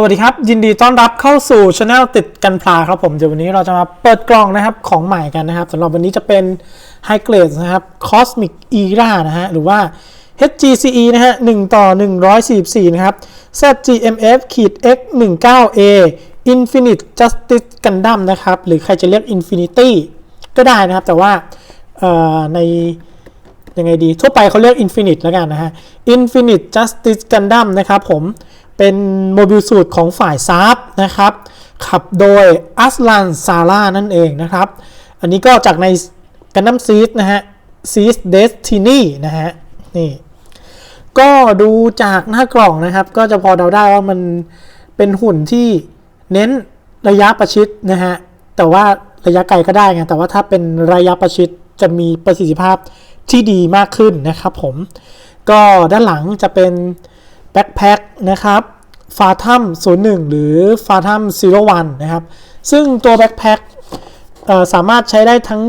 สวัสดีครับ ยินดีต้อนรับเข้าสู่ช anel ติดกันพลาครับผมเดี๋ยววันนี้เราจะมาเปิดกล่องนะครับของใหม่กันนะครับสำหรับวันนี้จะเป็น High Grade นะครับ Cosmic Era นะฮะหรือว่า HGCE นะฮะ1ต่อ 144 นะครับ ZGMF ขีด X 19A Infinite Justice Gundam นะครับ หรือใครจะเรียก Infinity ก็ได้นะครับ แต่ว่าเอ่อในยังไงดี ทั่วไปเขาเรียก Infinite แล้วกันนะฮะ Infinite Justice Gundam นะครับผม เป็นโมบิลสูตรของฝ่ายซาร์ฟนะครับ ขับโดยอัสลันซาร่านั่นเองนะครับ อันนี้ก็จากใน Gundam Seed นะฮะ Seed Destiny นะฮะนี่ก็ดูจากหน้ากล่องนะครับ ก็จะพอเดาได้ว่ามันเป็นหุ่นที่เน้นระยะประชิดนะฮะแต่ว่าระยะไกลก็ได้ไงแต่ว่าถ้าเป็นระยะประชิดจะมีประสิทธิภาพที่ดีมากขึ้นนะครับผม ก็ด้านหลังจะเป็นแบ็คแพ็ค นะครับฟาทัม01 หรือฟาทัม01 นะครับ ซึ่งตัวแบ็คแพ็คสามารถใช้ได้ทั้ง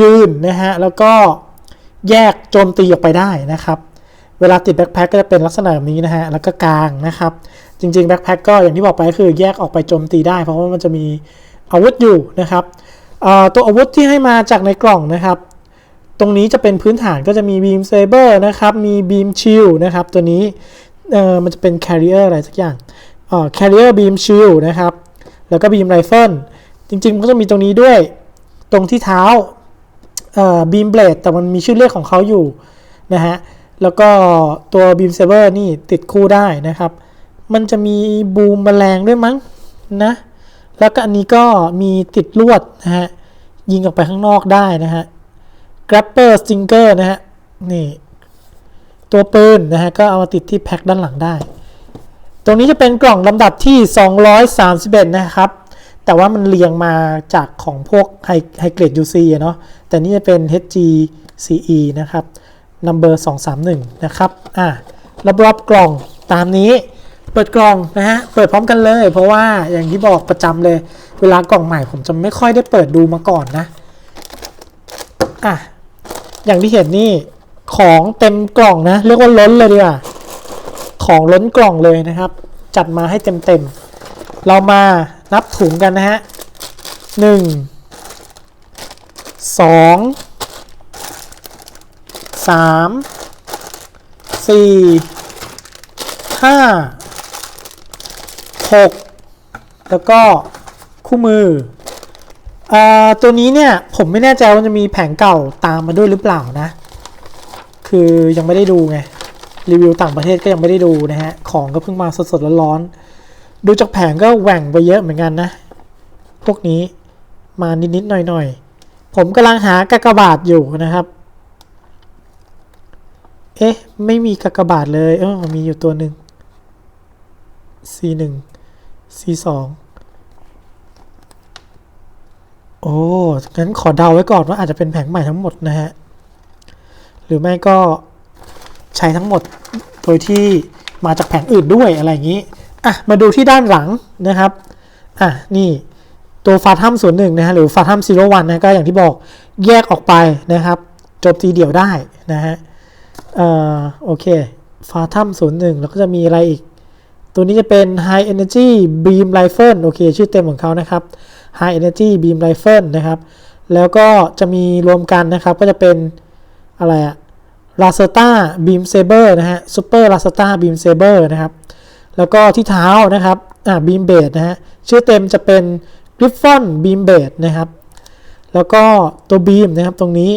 ยืนนะฮะ แล้วก็แยกโจมตีออกไปได้นะครับ เวลาติดแบ็คแพ็คก็จะเป็นลักษณะแบบนี้นะฮะ แล้วก็กลางนะครับ จริงๆแบ็คแพ็คก็อย่างที่บอกไปก็คือแยกออกไปโจมตีได้ เพราะว่ามันจะมีอาวุธอยู่นะครับ ตัวอาวุธที่ให้มาจากในกล่องนะครับ ตรงนี้จะเป็นพื้นฐานก็จะมี Beam Saber นะครับ มี Beam Shield นะครับ ตัวนี้ เออมันจะเป็น Carrier อะไรสักอย่างเอ่อ Carrier Beam Shield นะครับ แล้วก็ Beam Rifle จริงๆ มันก็จะมีตรงนี้ด้วย ตรงที่เท้าเอ่อ Beam Blade แต่มันมีชื่อเรียกของเขาอยู่นะฮะ แล้วก็ตัว Beam Saber นี่ติดคู่ได้นะครับ มันจะมีบูมแมลงด้วยมั้งนะ แล้วก็อันนี้ก็มีติดลวดนะฮะ ยิงออกไปข้างนอกได้นะฮะ grapper stinger นะฮะ นี่ ตัวปืนนะฮะก็เอามาติดที่แพ็คด้านหลังได้ ตรงนี้จะเป็นกล่องลำดับที่ 231 นะครับ แต่ว่ามันเรียงมาจากของพวกไฮเกรด UC เนาะแต่นี่จะเป็น HGCE นะครับ number 231 นะครับอะรอบๆกล่องตามนี้ เปิดกล่องนะฮะเปิดพร้อมกันเลย เพราะว่าอย่างที่บอกประจำเลย เวลากล่องใหม่ผมจะไม่ค่อยได้เปิดดูมาก่อนนะอะอย่างที่เห็นนี่ ของเต็มกล่องนะ เรียกว่าล้นเลยดีกว่าของล้นกล่องเลยนะครับ จัดมาให้เต็มๆ เรามานับถุงกันนะฮะหนึ่งสองสามสี่ห้าหกแล้วก็คู่มืออ่าตัวนี้เนี่ยผมไม่แน่ใจว่าจะมีแผงเก่าตามมาด้วยหรือเปล่านะ คือยังไม่ได้ดูไง รีวิวต่างประเทศก็ยังไม่ได้ดูนะฮะ ของก็เพิ่งมาสดๆร้อนๆดูจากแผงก็แหว่งไปเยอะเหมือนกันนะ พวกนี้มานิดๆหน่อยๆ ผมกำลังหากากบาทอยู่นะครับ เอ๊ะ ไม่มีกากบาทเลย เออมีอยู่ตัวหนึ่ง C1 C2 โอ้งั้นขอเดาไว้ก่อนว่าอาจจะเป็นแผงใหม่ทั้งหมดนะฮะ หรือไม่ก็ใช้ทั้งหมดโดยที่มาจากแผงอื่นด้วยอะไรอย่างนี้อะมาดูที่ด้านหลังนะครับอะนี่ตัวฟาทัมส่วนหนึ่งนะฮะหรือฟาทัมซีโร่วันนะก็อย่างที่บอกแยกออกไปนะครับจมตีเดียวได้นะฮะเอ่อโอเคฟาทัมศูนย์หนึ่งแล้วก็จะมีอะไรอีก ตัวนี้จะเป็น High Energy Beam Rifle โอเค ชื่อเต็มของเขานะครับ High Energy Beam Rifle นะครับ แล้วก็จะมีรวมกันนะครับก็จะเป็น อะไรอะ l a s t a Beam Saber นะฮะ Super l a s t a Beam Saber นะครับ แล้วก็ที่เท้านะครับอ่า Beam Blade นะฮะชื่อเต็มจะเป็น Griffon Beam Blade นะครับ แล้วก็ตัว Beam นะครับตรงนี้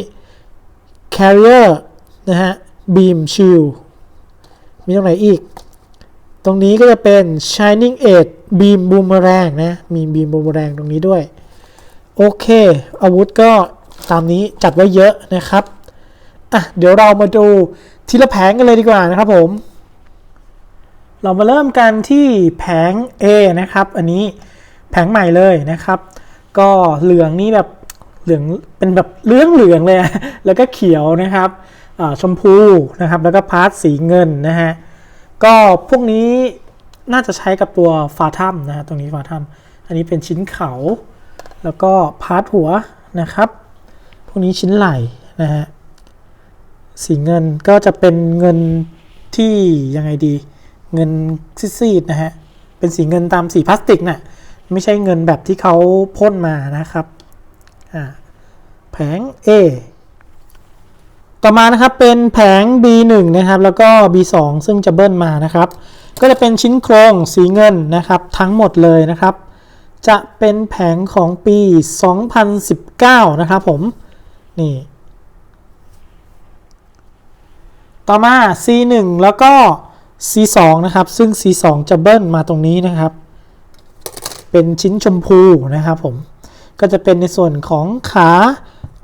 Carrier นะฮะ Beam Shield มีตรงไหนอีก ตรงนี้ก็จะเป็น Shining Edge Beam Boomerang นะ มี Beam Boomerang ตรงนี้ด้วย โอเค อาวุธก็ตามนี้จัดไว้เยอะนะครับ อะเดี๋ยวเรามาดูทีละแผงกันเลยดีกว่านะครับผม เรามาเริ่มกันที่แผง A นะครับ อันนี้แผงใหม่เลยนะครับ ก็เหลืองนี่แบบเหลืองเป็นแบบเลืองเหลืองเลย แล้วก็เขียวนะครับชมพูนะครับ แล้วก็พาร์ทสีเงินนะฮะ ก็พวกนี้น่าจะใช้กับตัวฟาทัมนะฮะตรงนี้ฟาทัมอันนี้เป็นชิ้นเขา แล้วก็พาร์ทหัวนะครับ พวกนี้ชิ้นไหล่นะฮะ สีเงินก็จะเป็นเงินที่ยังไงดี เงินซีดๆนะฮะ เป็นสีเงินตามสีพลาสติกนะ่ะไม่ใช่เงินแบบที่เขาพ่นมานะครับอ่าแผง A ต่อมานะครับเป็นแผง B1 นะครับ แล้วก็ B2 ซึ่งจะเบิ้ลมานะครับ ก็จะเป็นชิ้นโครงสีเงินนะครับทั้งหมดเลยนะครับ จะเป็นแผงของปี 2019 นะครับผม นี่ ต่อมา C1 แล้วก็ C2 นะครับ ซึ่ง C2 จะเบิ้ลมาตรงนี้นะครับ เป็นชิ้นชมพูนะครับผม ก็จะเป็นในส่วนของขา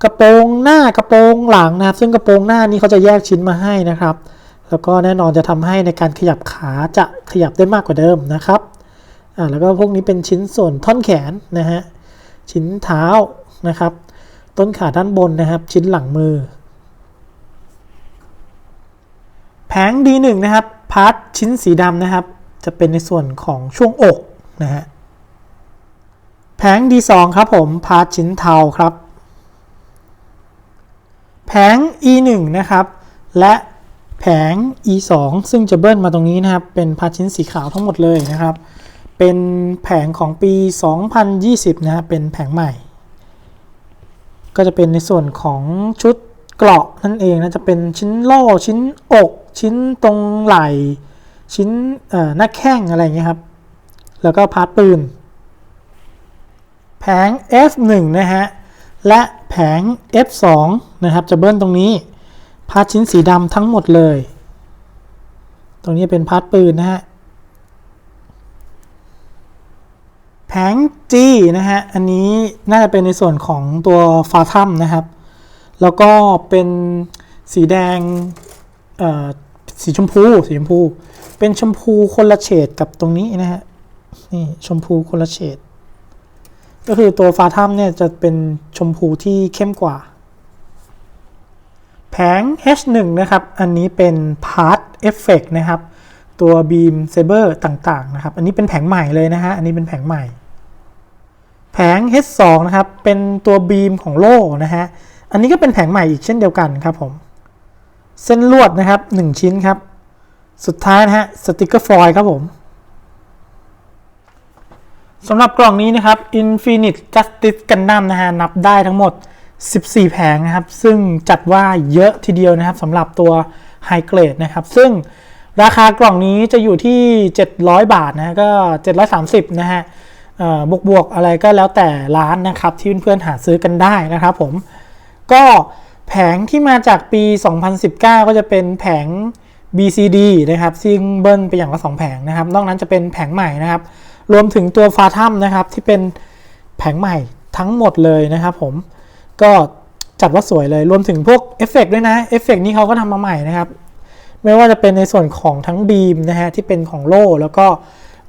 กระโปรงหน้ากระโปรงหลังนะครับ ซึ่งกระโปรงหน้านี้เขาจะแยกชิ้นมาให้นะครับ แล้วก็แน่นอนจะทำให้ในการขยับขาจะขยับได้มากกว่าเดิมนะครับ อ่าแล้วก็พวกนี้เป็นชิ้นส่วนท่อนแขนนะฮะ ชิ้นเท้านะครับ ต้นขาด้านบนนะครับ ชิ้นหลังมือ แผง D1 นะครับ พาร์ทชิ้นสีดำนะครับ จะเป็นในส่วนของช่วงอกนะฮะ แผง D2 ครับผม พาร์ทชิ้นเทาครับ แผง E1 นะครับ และแผง E2 ซึ่งจะเบิ้ลมาตรงนี้นะครับ เป็นพาร์ทชิ้นสีขาวทั้งหมดเลยนะครับ เป็นแผงของปี 2020 นะครับเป็นแผงใหม่ ก็จะเป็นในส่วนของชุด เกราะนั่นเองนะจะเป็นชิ้นโล่ชิ้นอกชิ้นตรงไหล่ชิ้นหน้าแข้งอะไรอย่างเงี้ยครับ แล้วก็พาร์ทปืน แผง F1 นะฮะ และแผง F2 นะครับ จะเบิ้ลตรงนี้ พาร์ทชิ้นสีดำทั้งหมดเลย ตรงนี้เป็นพาร์ทปืนนะฮะ แผง G นะฮะ อันนี้น่าจะเป็นในส่วนของตัวฟาทัมนะครับ แล้วก็เป็นสีแดงสีชมพูสีชมพู เป็นชมพูคนละเฉดกับตรงนี้นะฮะนี่ชมพูคนละเฉดก็คือตัวฟาทัมเนี่ยจะเป็นชมพูที่เข้มกว่า แผง H1 นะครับ อันนี้เป็น Part Effect นะครับ ตัว Beam Saber ต่างๆนะครับ อันนี้เป็นแผงใหม่เลยนะฮะ อันนี้เป็นแผงใหม่ แผง H2 นะครับ เป็นตัวบีมของโล่นะฮะ อันนี้ก็เป็นแผงใหม่อีกเช่นเดียวกันครับผม เส้นลวดนะครับ 1 ชิ้นครับ สุดท้ายนะฮะสติกเกอร์ฟอยล์ครับผมสำหรับกล่องนี้นะครับ Infinite Justice Gundam นะฮะนับได้ทั้งหมด 14 แผงนะครับ ซึ่งจัดว่าเยอะทีเดียวนะครับสำหรับตัว High Grade นะครับ ซึ่งราคากล่องนี้จะอยู่ที่ 700 บาทนะก็ 730 นะฮะบวกบวกอะไรก็แล้วแต่ร้านนะครับ ที่เพื่อนๆหาซื้อกันได้นะครับผม ก็แผงที่มาจากปี 2019 ก็จะเป็นแผง BCD นะครับซึ่งเบิลไปอย่างละ2แผงนะครับ นอกนั้นจะเป็นแผงใหม่นะครับ รวมถึงตัวฟาทัมนะครับที่เป็นแผงใหม่ทั้งหมดเลยนะครับผมก็จัดว่าสวยเลย รวมถึงพวกเอฟเฟกด้วยนะเอฟเฟกนี้เขาก็ทำมาใหม่นะครับ ไม่ว่าจะเป็นในส่วนของทั้งบีมนะฮะที่เป็นของโล่แล้วก็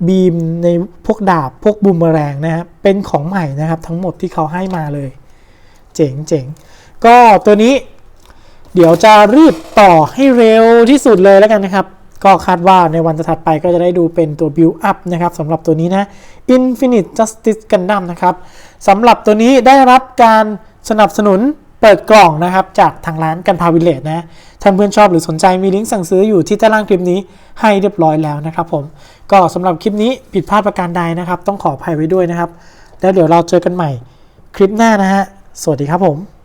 บีมในพวกดาบพวกบูมเมอแรงนะครับเป็นของใหม่นะครับ ทั้งหมดที่เขาให้มาเลย เจ๋งเจ๋ง ก็ตัวนี้เดี๋ยวจะรีบต่อให้เร็วที่สุดเลยแล้วกันนะครับ ก็คาดว่าในวันถัดไปก็จะได้ดูเป็นตัว build up นะครับสำหรับตัวนี้นะ Infinite Justice Gundam นะครับสำหรับตัวนี้ได้รับการสนับสนุนเปิดกล่องนะครับ จากทางร้านกันพาวิเลตนะท่านเพื่อนชอบหรือสนใจมีลิงก์สั่งซื้ออยู่ที่ใต้ล่างคลิปนี้ให้เรียบร้อยแล้วนะครับผม ก็สำหรับคลิปนี้ผิดพลาดประการใดนะครับ ต้องขออภัยไว้ด้วยนะครับ แล้วเดี๋ยวเราเจอกันใหม่คลิปหน้านะฮะสวัสดีครับผม